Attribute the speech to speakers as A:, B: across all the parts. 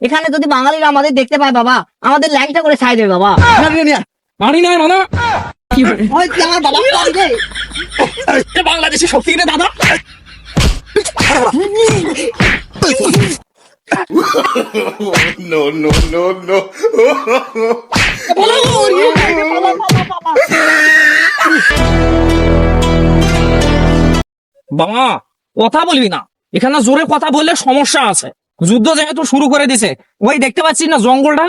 A: এখানে যদি বাঙালিরা আমাদের দেখতে পায় বাবা আমাদের ল্যাংটা করে ছাই দেবে বাবা।
B: মানি নাই মানে। বাংলাদেশি শক্তি দাদা?
C: No, no, no, no.
B: বাবা কথা বলবি না। এখানে জোরে কথা বললে সমস্যা আছে। যুদ্ধ যেহেতু শুরু করে দিছে ওই দেখতে পাচ্ছিস না জঙ্গলটা?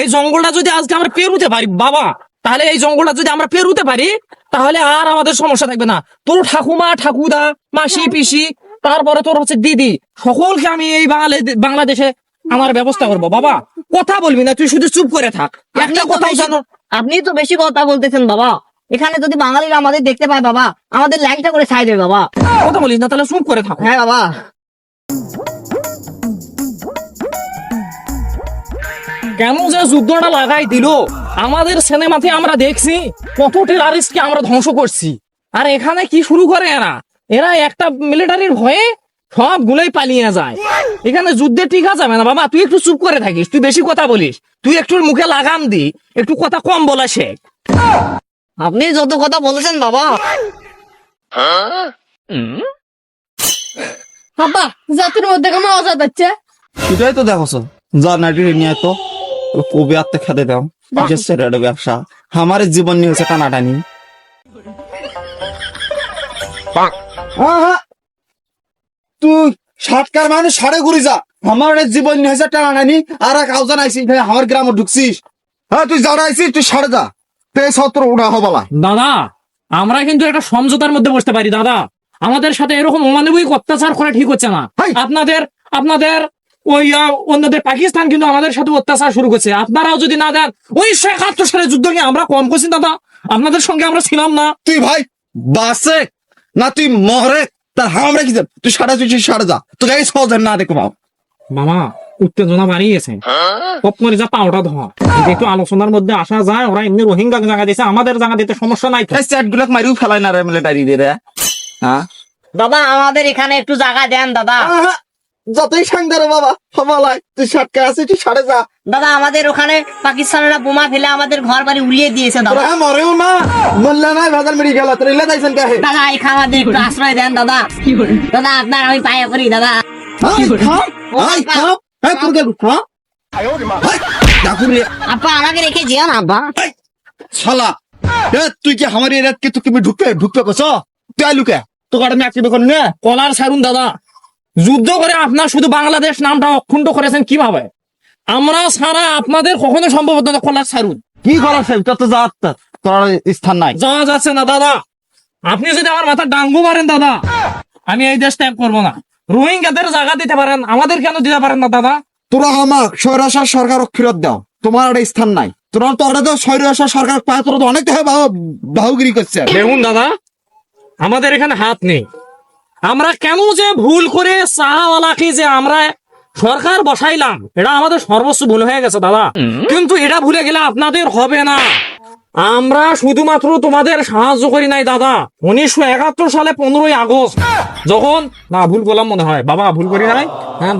B: এই জঙ্গলটা যদি আজকে আমরা পেরুতে পারি বাবা তাহলে এই জঙ্গলটা যদি আমরা পেরুতে পারি তাহলে আর আমাদের সমস্যা থাকবে না। তোর ঠাকুমা ঠাকুদা মাসি পিসি তারপরে তোর হচ্ছে দিদি সকলকে আমি এই বাঙালি বাংলাদেশে আমার ব্যবস্থা করব। বাবা কথা বলবি না তুই শুধু চুপ করে থাক। একটা কথাও জানো
A: আপনি তো বেশি কথা বলতেছেন বাবা। এখানে যদি বাঙালিরা আমাদের দেখতে পায় বাবা আমাদের ল্যাংটা করে ছাই দেবে বাবা।
B: কথা বলিস না তাহলে চুপ করে থাক।
A: হ্যাঁ বাবা।
B: কেন যে যুদ্ধটা লাগাই দিল। আমাদের সিনেমাতে আমরা দেখছি কত টেরারিস্টকে আমরা ধ্বংস করছি। আর এখানে কি শুরু করে এরা? এরা একটা মিলিটারির ভয়ে সব সবগুলোই পালিয়ে যায়। এখানে যুদ্ধে টিকা যাবে না বাবা তুই একটু চুপ করে থাকিস তুই বেশি কথা বলিস। তুই একটু মুখে লাগাম দি একটু কথা কম বলা শেখ।
A: আপনি যত কথা বলেছেন বাবা।
D: বাবা জাতির মধ্যে কেমন অজাত হচ্ছে
E: সেটাই তো দেখো যা নিয়ে তো। কবি আত্মে খেতে দাও। যে সেটা ব্যবসা। আমার জীবন নিয়ে। হচ্ছে টানাটানি! তুই ষাটকার মানে সাড়ে ঘুরি যা। আমার জীবন নিয়ে হয়েছে টানাটানি আর এক আউজান আইসি আমার গ্রামে ঢুকছিস। হ্যাঁ তুই যারা আইসিস তুই সাড়ে যা। তুই সত্র উড়া হবালা।
B: দাদা আমরা কিন্তু একটা সমঝোতার মধ্যে বসতে পারি দাদা। আমাদের সাথে এরকম অমানবিক অত্যাচার করা ঠিক হচ্ছে না। আপনাদের আপনাদের ওই অন্যদের পাকিস্তান কিন্তু আমাদের সাথে অত্যাচার শুরু করছে। আপনারাও যদি না দেন উনিশশো একাত্তর সালে যুদ্ধ নিয়ে আমরা কম করছি দাদা। আপনাদের সঙ্গে আমরা ছিলাম না।
E: তুই ভাই বাসে না তুই মহরে তার হামরা কি তুই সাড়ে তুই সাড়ে যা। তোকে এই সহজে না দেখো
B: মামা উত্তেজনা বাড়িয়েছে কপ করে যা পাওটা ধোয়া। একটু আলোচনার মধ্যে আসা যায় ওরা এমনি রোহিঙ্গা জায়গা দিয়েছে আমাদের জায়গা দিতে সমস্যা নাই
E: চ্যাটগুলো মারিও ফেলায় না রে মিলিটারি দিয়ে রে। হ্যাঁ?
A: দাদা আমাদের এখানে একটু জায়গা দেন দাদা।
E: যতই সাংদারে বাবা হবালাই তুই ষাটকা আছিস তুই সাড়ে যা।
A: দাদা আমাদের ওখানে পাকিস্তানেরা বোমা ফেলে আমাদের ঘর বাড়ি উড়িয়ে দিয়েছে দাদা।
E: মরেও না মরলে না ভেজাল মেরি গেল তোর ইলে যাইছেন কে
A: দাদা এই আমাদের একটু আশ্রয় দেন দাদা। দাদা আপনার আমি পায়ে করি দাদা।
E: হ্যাঁ তোর গেল হ্যাঁ।
A: আপা আমাকে রেখে যেও না আব্বা
E: শালা। এ তুই কি আমার এরিয়াত কি তুই ঢুকবে ঢুকবে কছ তুই আলু কে? তো গাড়ি আমি আকিবে কোন নে।
B: কলার ছাড়ুন দাদা। যুদ্ধ করে আপনার শুধু বাংলাদেশ নামটা অক্ষুণ্ণ করেছেন কীভাবে? আমরা ছাড়া আপনাদের কখনো সম্ভব কলার ছাড়ুন।
E: কি করার সাহেব তো যা তোর স্থান নাই।
B: যাওয়া যাচ্ছে না দাদা। আপনি যদি আমার মাথা ডাঙ্গু মারেন দাদা আমি এই দেশ ত্যাগ করব না। রোহিঙ্গাদের জায়গা দিতে পারেন আমাদের কেন দিতে পারেন না দাদা?
E: তোরা আমাক স্বৈরাচার সরকার ফেরত দাও। তোমার একটা স্থান নাই। তোরা তোরা তো স্বৈরাচার সরকার পায় তোরা তো অনেক বাহুগিরি করছে।
B: দেখুন দাদা আমাদের এখানে হাত নেই। আমরা কেন যে ভুল করে চাহাওয়ালাকে যে আমরা সরকার বসাইলাম? এটা আমাদের সর্বস্ব ভুল হয়ে গেছে দাদা। কিন্তু এটা ভুলে গেলে আপনাদের হবে না। আমরা শুধুমাত্র তোমাদের সাহায্য করি নাই দাদা। উনিশশো একাত্তর সালে পনেরোই আগস্ট যখন না ভুল করলাম মনে হয়। বাবা ভুল করি নাই?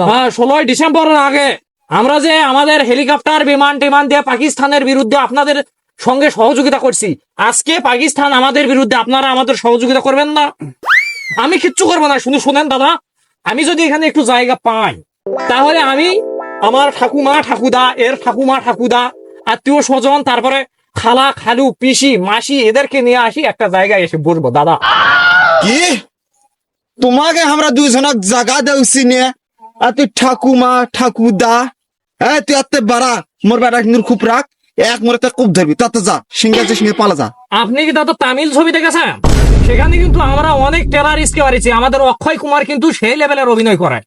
B: হ্যাঁ ষোলোই ডিসেম্বরের আগে আমরা যে আমাদের হেলিকপ্টার বিমান টিমান দিয়ে পাকিস্তানের বিরুদ্ধে আপনাদের সঙ্গে সহযোগিতা করছি আজকে পাকিস্তান আমাদের বিরুদ্ধে আপনারা আমাদের সহযোগিতা করবেন না? আমি কিচ্ছু করব না। শুধু শুনেন দাদা আমি যদি এখানে একটু জায়গা পাই তাহলে আমি আমার ঠাকুমা ঠাকুদা এর ঠাকুমা ঠাকুদা আত্মীয় স্বজন তারপরে খালা খালু পিসি মাসি এদেরকে নিয়ে আসি একটা জায়গায় এসে বসবো দাদা।
E: কি? তোমাকে আমরা দুইজনক জাগা দেউছি নে? আর তুই ঠাকুমা ঠাকুদা হ্যাঁ তুই আত্তে বাড়া মোর বেটা কিন্তু খুব রাখ এক মোরে খুব ধরবি। তাতে যা যে সিঙ্গে পালা যা।
B: আপনি কি দাদা তামিল ছবি দেখেছেন সেখানে কিন্তু আমরা অনেক টেরারিস্টকে মারিছি। আমাদের অক্ষয় কুমার কিন্তু সেই লেভেলের অভিনয় করে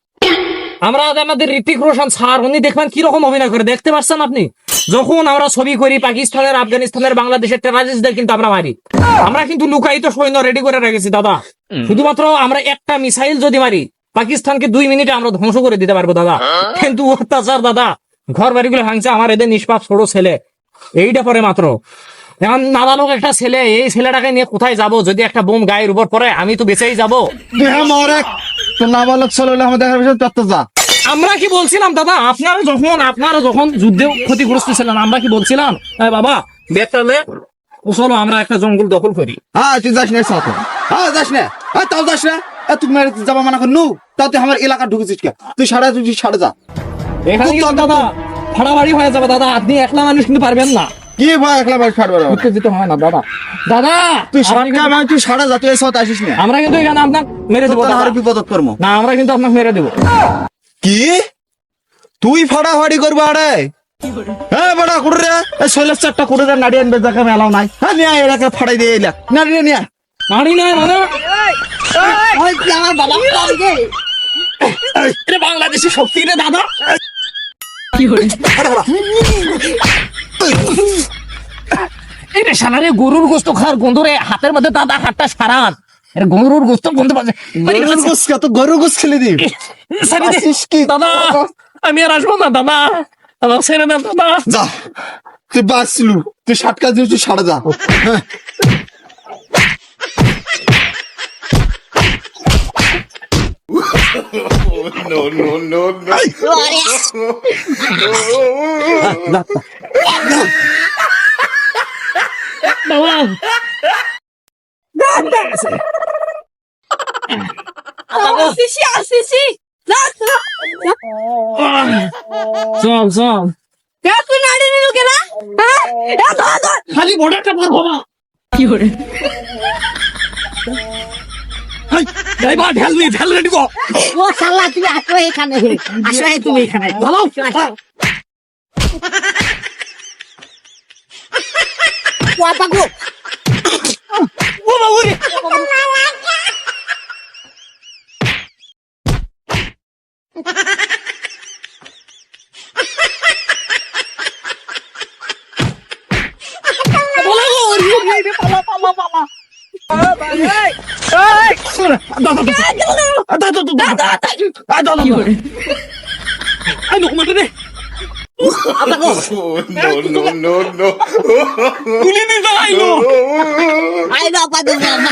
B: আমরা আমাদের ঋতিক রোশন স্যার উনি দেখবেন কীরকম অভিনয় করে। দেখতে পাচ্ছেন আপনি? যখন আমরা ছবি করি পাকিস্তানের আফগানিস্তানের বাংলাদেশের টেরারিস্টদের কিন্তু আমরা মারি। আমরা কিন্তু লুকায়িত সৈন্য রেডি করে রেখেছি দাদা। শুধুমাত্র আমরা একটা মিসাইল যদি মারি পাকিস্তানকে দুই মিনিটে আমরা ধ্বংস করে দিতে পারব দাদা। কিন্তু অত্যাচার দাদা। ঘর বাড়িগুলো ভাঙছে আমার এদের নিষ্পাপ ছোট ছেলে। এইটা পরে মাত্র। এখন নাবালক একটা ছেলে এই ছেলেটাকে নিয়ে কোথায় যাব? যদি একটা বোম গায়ের উপর পড়ে আমি তো বেঁচেই যাব।
E: নাবালক চলে আমাদের দেখার বিষয় তাতে যা।
B: আমরা কি বলছিলাম দাদা? আপনারা যখন আপনারা যখন যুদ্ধে ক্ষতিগ্রস্ত ছিলেন আমরা কি বলছিলাম? "এই বাবা বেতালে চলো আমরা একটা জঙ্গল দখল করি।
E: হ্যাঁ তুই যাস না সাথে। হ্যাঁ যাস না। হ্যাঁ তাও যাস না। তুই মেরে যাবা মানা কর নু তাও তুই আমার এলাকা ঢুকেছিস কে? তুই সাড়ে তুই সাড়ে যা।
B: এখানে দাদা ভাড়া বাড়ি হয়ে যাবে দাদা। আপনি একলা মানুষ কিন্তু পারবেন না।
E: কি ভাই একলা ভাই ছাড়বে না
B: যেতে হয় না দাদা দাদা
E: তুই
B: কিন্তু-
E: মানে তুই সারা যা তুই সাথে আসিস না
B: আমরা কিন্তু এখানে আপনাকে মেরে দেবো।
E: আর বিপদত করব
B: না আমরা কিন্তু আপনাকে মেরে দেবো
E: কি তুই ফাড়াফাড়ি করবি আরে হ্যাঁ বড়া করে রে এই শৈলেশ চারটা করে রে নাড়ি আনবে দেখা মেলাও নাই হ্যাঁ নিয়ে এলাকা ফাড়াই দিয়ে এলা নাড়ি রে নিয়ে।
B: মারি নাই মানে বাংলাদেশের শক্তি রে দাদা এটা সালারে গরুর গোস্ত খাওয়ার গন্ধ রে হাতের মধ্যে দাদা হাতটা সারান গরুর গোস্ত গন্ধ পাচ্ছে।
E: গরুর তো গরুর গোস খেলে দি।
B: সারি? দাদা আমি আর আসব না দাদা। দাদা ছেড়ে দেন দাদা।
E: যা তুই বাঁচলু তুই ষাট কাজ তুই সাড়ে যা।
C: No, no, no, no.
D: আসিসি আসিসি যা যা।
B: চল চল
D: এ, তুই নাড়ি নিলু কেনা হ্যাঁ এ, ধর, ধর।
B: খালি বর্ডারটা পারব না ড্রাইভার ঢেল নি ঢেল রেডি কর।
A: ও শালা তুমি আসো এখানে। আসো তুমি এখানে।
B: ভালো?
A: কথা গো
B: ও বাবু রে
C: Oh, no, no, no, no.
B: তুলে দিতে আইলো
C: Oh.
A: আই বাবা তো বাবা